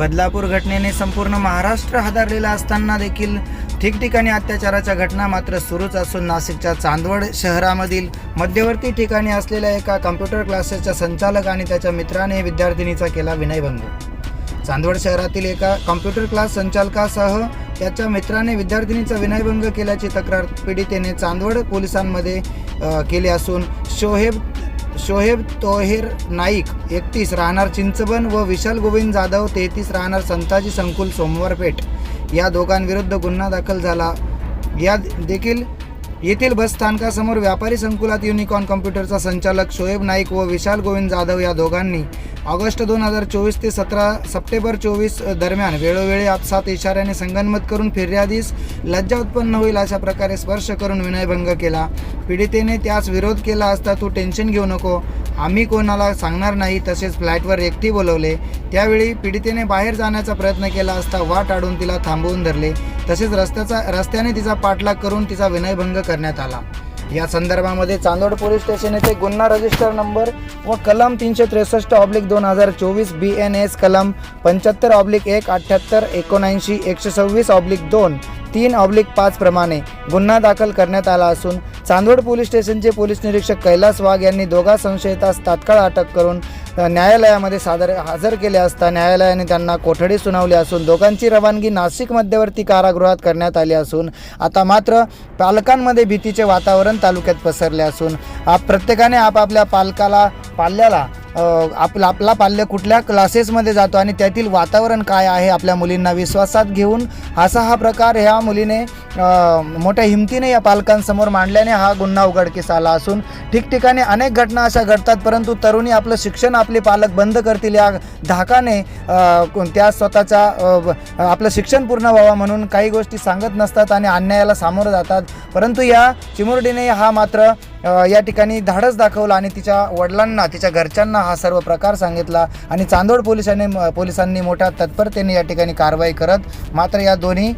बदलापूर घटनेने संपूर्ण महाराष्ट्र हादरलेला असताना देखील ठिकठिकाणी अत्याचाराच्या घटना मात्र सुरूच असून नाशिकच्या चांदवड शहरामधील मध्यवर्ती ठिकाणी असलेल्या एका कम्प्युटर क्लासेसच्या संचालक आणि त्याच्या मित्राने विद्यार्थिनीचा केला विनयभंग. चांदवड शहरातील एका कम्प्युटर क्लास संचालकासह त्याच्या मित्राने विद्यार्थिनीचा विनयभंग केल्याची तक्रार पीडितेने चांदवड पोलिसांमध्ये केली असून शोहेब शोहेब तोहेर नाईक एकतीस राहणार चिंचबन व विशाल गोविंद जाधव तेहतीस राहणार संताजी संकुल सोमवारपेठ या दोघांविरुद्ध गुन्हा दाखल झाला. या देखील येथील बस स्थानकासमोर व्यापारी संकुलात युनिकॉन कॉम्प्युटरचा संचालक शोएब नाईक व विशाल गोविंद जाधव या दोघांनी ऑगस्ट दोन हजार चोवीस ते सतरा सप्टेंबर चोवीस दरम्यान वेळोवेळी आपसात इशाऱ्याने संगनमत करून फिर्यादीस लज्जा उत्पन्न होईल अशा प्रकारे स्पर्श करून विनयभंग केला. पीडितेने त्यास विरोध केला असता तू टेन्शन घेऊ नको. आम्ही कोणाला सांगणार नाही तसेच फ्लॅटवर एकटी बोलवले. त्यावेळी पीडितेने बाहेर जाण्याचा प्रयत्न केला असता वाट अडून तिला थांबवून धरले. तसेच रस्त्याचा रस्त्याने तिचा पाठलाग करून तिचा विनयभंग करण्यात आला. या संदर्भामध्ये चांदोड पोलीस स्टेशन येथे गुन्हा रजिस्टर नंबर व कलम तीनशे त्रेसष्ट ऑब्लिक दोन हजार चोवीस बी एन एस कलम पंच्याहत्तर ऑब्लिक एक अठ्ठ्याहत्तर एकोणऐंशी एकशे सव्वीस ऑब्लिक दोन तीन ऑब्लिक पाच प्रमाणे गुन्हा दाखल करण्यात आला असून चांदोड पोलीस स्टेशनचे पोलीस निरीक्षक कैलास वाघ यांनी दोघा संशयितास तात्काळ अटक करून न्यायालयामध्ये सादर हजर केले असता न्यायालयाने त्यांना कोठडी सुनावली असून दोघांची रवानगी नाशिक मध्यवर्ती कारागृहात करण्यात आली असून आता मात्र पालकांमध्ये भीतीचे वातावरण तालुक्यात पसरले असून आप प्रत्येकाने आपापल्या पालकाला पाल्याला आपला आपला पाल्य कुठल्या क्लासेसमध्ये जातो आणि त्यातील वातावरण काय आहे आपल्या मुलींना विश्वासात घेऊन? असा हा प्रकार ह्या मुलीने मोठ्या हिमतीने या पालकांसमोर मांडल्याने हा गुन्हा उघडकीस आला असून ठिकठिकाणी अनेक घटना अशा घडतात परंतु तरुणी आपलं शिक्षण आपले पालक बंद करतील या धाकाने त्या स्वतःचा आपलं शिक्षण पूर्ण व्हावं म्हणून काही गोष्टी सांगत नसतात आणि अन्यायाला सामोरं जातात. परंतु या चिमुरडीने हा मात्र या ठिकाणी धाडस दाखवलं आणि तिच्या वडिलांना तिच्या घरच्यांना हा सर्व प्रकार सांगितला आणि चांदोड पोलिसांनी पोलिसांनी मोठ्या तत्परतेने या ठिकाणी कारवाई करत मात्र या दोन्ही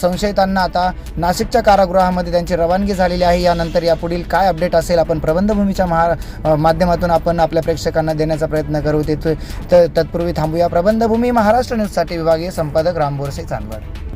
संशयितांना आता नाशिकच्या कारागृहामध्ये त्यांची रवानगी झालेली आहे. यानंतर यापुढील काय अपडेट असेल आपण प्रबंधभूमीच्या महा माध्यमातून आपण आपल्या प्रेक्षकांना देण्याचा प्रयत्न करू. ते त- तत्पूर्वी थांबूया. प्रबंधभूमी महाराष्ट्र न्यूजसाठी विभागीय संपादक राम बोरसे चांदवड.